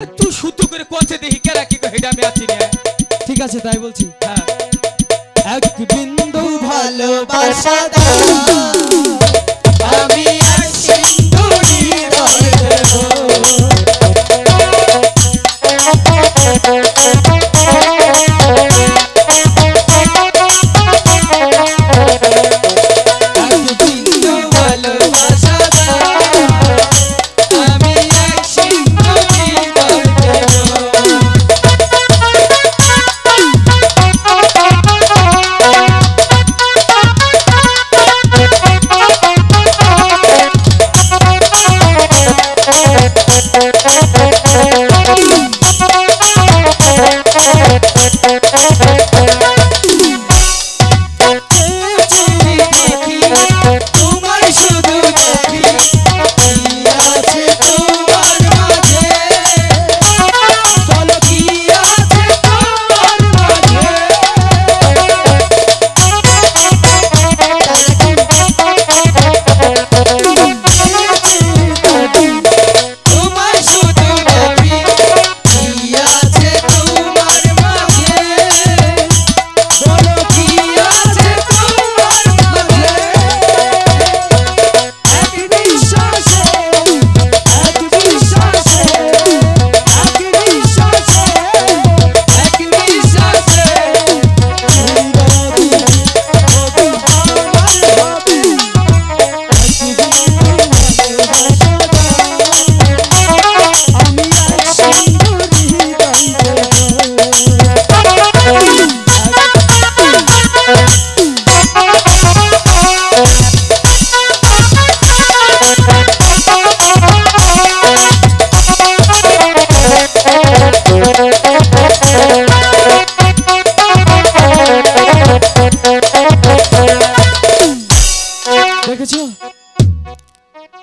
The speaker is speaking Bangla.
তুই শুদ্ধ করে কোচে দেখি কেরা কি হেডা মে আছি না ঠিক আছে তাই বলছি। হ্যাঁ এক বিন্দু ভালোবাসা দাও আমি আসি সিন্ধু হৃদয় দেব দেখেছ?